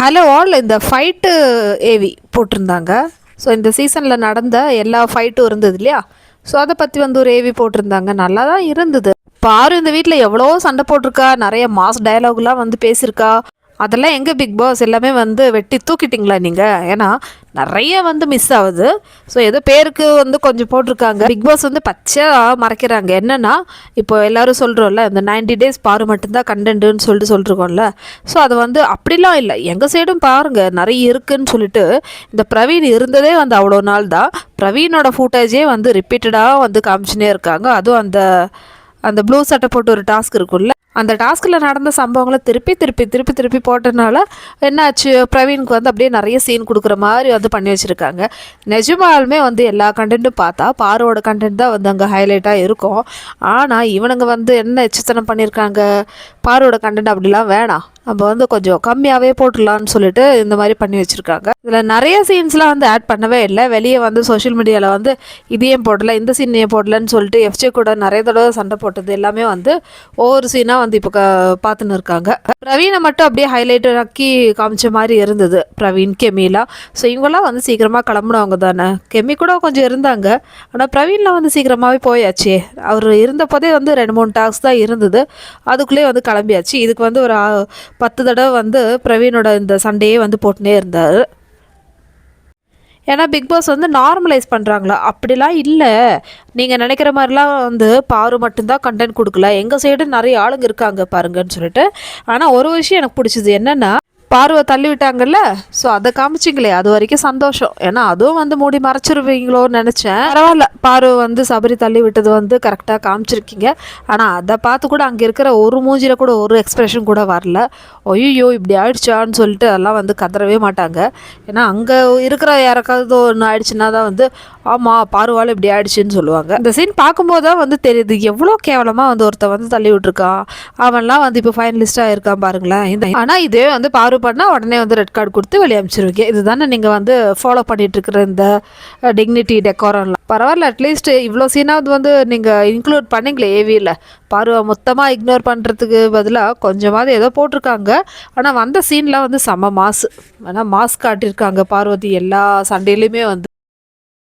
Hello all இந்த fight AV போட்டிருந்தாங்க. So இந்த சீசனில் நடந்த எல்லா ஃபைட்டும் இருந்தது இல்லையா? ஸோ அதை பற்றி வந்து ஒரு ஏவி போட்டிருந்தாங்க. நல்லா தான் இருந்தது. பாரு இந்த வீட்டில் எவ்வளோ சண்டை போட்டிருக்கா. நிறைய மாஸ் டயலாக்லாம் வந்து பேசியிருக்கா. அதெல்லாம் எங்கே பிக் பாஸ் எல்லாமே வந்து வெட்டி தூக்கிட்டிங்களா நீங்கள் ஏன்னா நிறைய வந்து மிஸ் ஆகுது. ஸோ ஏதோ பேருக்கு வந்து கொஞ்சம் போட்டிருக்காங்க. பிக் பாஸ் வந்து பச்சையாக மறைக்கிறாங்க. என்னென்னா இப்போ எல்லாரும் சொல்கிறோம்ல இந்த 90 டேஸ் பாரு மட்டும்தான் கண்டென்ட்டுன்னு சொல்லிட்டு சொல்லிருக்கோம்ல. ஸோ அது வந்து அப்படிலாம் இல்லை. எங்கள் சைடும் பாருங்கள் நிறைய இருக்குதுன்னு சொல்லிட்டு இந்த பிரவீன் இருந்ததே வந்து அவ்வளோ நாள் தான். பிரவீனோட ஃபுட்டேஜே வந்து ரிப்பீட்டடாக வந்து காமிச்சுனே இருக்காங்க. அதுவும் அந்த அந்த ப்ளூ சட்டை போட்டு ஒரு டாஸ்க் இருக்கும்ல. அந்த டாஸ்கில் நடந்த சம்பவங்களை திருப்பி திருப்பி திருப்பி திருப்பி போட்டதுனால என்னாச்சு? பிரவீனுக்கு வந்து அப்படியே நிறைய சீன் கொடுக்குற மாதிரி வந்து பண்ணி வச்சுருக்காங்க. நிஜமாலுமே வந்து எல்லா கண்டென்ட்டும் பார்த்தா பாரோட கண்டென்ட் தான் வந்து அங்கே ஹைலைட்டாக இருக்கும். ஆனால் இவனுங்க வந்து என்ன எச்சத்தனம் பண்ணியிருக்காங்க பாரோட கண்டென்ட் அப்படிலாம் வேணாம். நம்ம வந்து கொஞ்சம் கம்மியாகவே போட்டுடலான்னு சொல்லிட்டு இந்த மாதிரி பண்ணி வச்சுருக்காங்க. இதில் நிறைய சீன்ஸ்லாம் வந்து ஆட் பண்ணவே இல்லை. வெளியே வந்து சோஷியல் மீடியாவில் வந்து இதையும் போடலை போடல இந்த சீன் ஏன் போடலன்னு சொல்லிட்டு எஃப்ஜே கூட நிறைய தடவை சண்டை போட்டது எல்லாமே வந்து ஒவ்வொரு சீனாக வந்து இப்போ பார்த்துன்னு இருக்காங்க. பிரவீனை மட்டும் அப்படியே ஹைலைட்டர் ஆக்கி காமிச்ச மாதிரி இருந்தது பிரவீன் கெமிலா. ஸோ இவங்கெல்லாம் வந்து சீக்கிரமாக கிளம்புனவங்க தானே. கெமி கூட கொஞ்சம் இருந்தாங்க. ஆனால் பிரவீன்லாம் வந்து சீக்கிரமாகவே போயாச்சே. அவர் இருந்தப்போதே வந்து ரெண்டு மூணு டாக்ஸ் தான் இருந்தது. அதுக்குள்ளேயே வந்து கிளம்பியாச்சு. இதுக்கு வந்து ஒரு பத்து தடவை வந்து பிரவீனோட இந்த சண்டையே வந்து போட்டுனே இருந்தார். ஏன்னா பிக் பாஸ் வந்து நார்மலைஸ் பண்ணுறாங்களா அப்படிலாம் இல்லை. நீங்கள் நினைக்கிற மாதிரிலாம் வந்து பாரு மட்டும்தான் கண்டென்ட் கொடுக்கல. எங்கள் சைடு நிறைய ஆளுங்க இருக்காங்க பாருங்கன்னு சொல்லிட்டு. ஆனால் ஒரு விஷயம் எனக்கு பிடிச்சது என்னென்னா பார்வை தள்ளி விட்டாங்கல்ல ஸோ அதை காமிச்சிங்களே அது வரைக்கும் சந்தோஷம். ஏன்னா அதுவும் வந்து மூடி மறைச்சிருவீங்களோன்னு நினச்சேன். பரவாயில்ல பார்வை வந்து சபரி தள்ளி விட்டது வந்து கரெக்டாக காமிச்சிருக்கீங்க. ஆனால் அதை பார்த்து கூட அங்கே இருக்கிற ஒரு மூஞ்சியில் கூட ஒரு எக்ஸ்பிரஷன் கூட வரல. ஒய்யோ இப்படி ஆயிடுச்சான்னு சொல்லிட்டு அதெல்லாம் வந்து கதறவே மாட்டாங்க. ஏன்னா அங்கே இருக்கிற யாருக்காவது ஒன்று ஆயிடுச்சுன்னா தான் வந்து ஆமாம் பார்வால் இப்படி ஆயிடுச்சுன்னு சொல்லுவாங்க. இந்த சீன் பார்க்கும்போது தான் வந்து தெரியுது எவ்வளோ கேவலமாக வந்து ஒருத்தன் வந்து தள்ளி விட்டுருக்கான் அவன்லாம் வந்து இப்போ ஃபைனலிஸ்ட்டாக இருக்கான் பாருங்களேன். இந்த ஆனால் இதே வந்து பாரு பண்ணால் உடனே வந்து ரெட் கார்டு கொடுத்து வெளியே அனுப்பிச்சிருவீங்க இதுதானே நீங்கள் வந்து ஃபாலோ பண்ணிட்டு இந்த டிக்னிட்டி டெக்கோரம்லாம் பரவாயில்ல அட்லீஸ்ட் இவ்வளோ சீனாவது வந்து நீங்கள் இன்க்ளூட் பண்ணீங்களே ஏவியில் பார்வை மொத்தமாக இக்னோர் பண்ணுறதுக்கு பதிலாக கொஞ்சமாவது ஏதோ போட்டிருக்காங்க. ஆனால் வந்த சீன்லாம் வந்து செம மாசு ஆனால் மாஸ்க் காட்டியிருக்காங்க பார்வதி. எல்லா சண்டையிலையுமே வந்து.